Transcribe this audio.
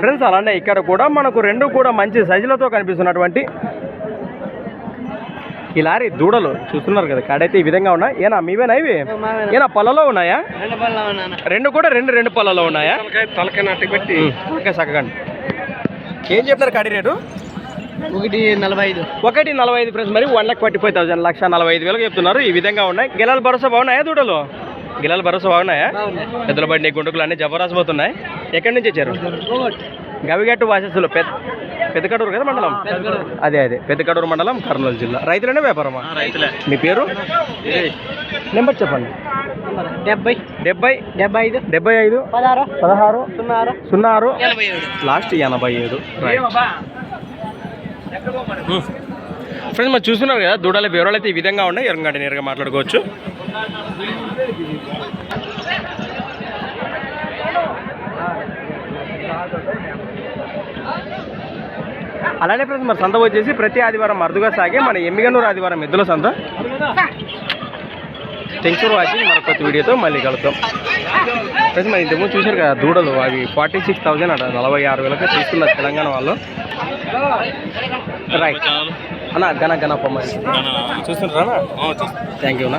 Friends అలానే ఇక్కడ కూడా మనకు రెండు కూడా మంచి సైజులతో కనిపిస్తున్నటువంటి ఈ లారీ దూడలు చూస్తున్నారు కదా కాడైతే ఈ విధంగా ఉన్నాయి. ఏనా మీవేనా ఇవి? ఏనా పళ్ళలో ఉన్నాయా? రెండు కూడా రెండు రెండు పళ్ళలో ఉన్నాయా? తలకాయ నాటి పెట్టి. చక్కగండి ఏం చెప్తారు కాడి రేటు? ఒకటి నలభై ఐదు ఒకటి నలభై ఐదు ఫ్రెండ్స్ మరి one lakh forty five thousand లక్ష నలభై ఐదు వేలకు చెప్తున్నారు. ఈ విధంగా ఉన్నాయి. గిలాల భరోసా బాగున్నాయా దూడలు? గిలాల భరోసా బాగున్నాయా? పెద్దల బండి గుంటుకులు అన్ని జబర్దస్త్ పోతున్నాయి. ఎక్కడి నుంచి వచ్చారు? గవిగట్టు వాసస్సులు పెద్ద పెద్దకడూరు కదా మండలం? అదే అదే. పెద్దకడూరు మండలం కర్నూలు జిల్లా. రైతులనే వ్యాపారమా? రైతులే. మీ పేరు? నెంబర్ చెప్పండి. డెబ్బై. డెబ్బై? డెబ్బై ఐదు డెబ్బై ఐదు? పదహారు. పదహారు? సున్నా సున్నా ఆరు ఎనభై ఏడు. లాస్ట్ ఎనభై ఏడు. ఫ్రెండ్స్ మరి చూస్తున్నారు కదా దూడల వివరాలు అయితే ఈ విధంగా ఉన్నాయి. ఎరంగంట నేరుగా మాట్లాడుకోవచ్చు. అలానే ఫ్రెండ్స్ మరి సంత వచ్చేసి ప్రతి ఆదివారం అరుదుగా సాగే మన ఎమ్మిగనూరు ఆదివారం ఎద్దుల సంత. థ్యాంక్స్ ఫర్ వాచింగ్ మరొక వీడియోతో మళ్ళీ కలుద్దాం. ఫ్రెండ్స్ మన ఇంతకుముందు చూశారు కదా దూడలు అవి ఫార్టీ సిక్స్ థౌజండ్ అట నలభై ఆరు వేలకు తీసుకున్నారు తెలంగాణ వాళ్ళు. రైట్ అన్న గన గన పొమ్మని. చూస్తుంటారా థ్యాంక్ యూ అన్న.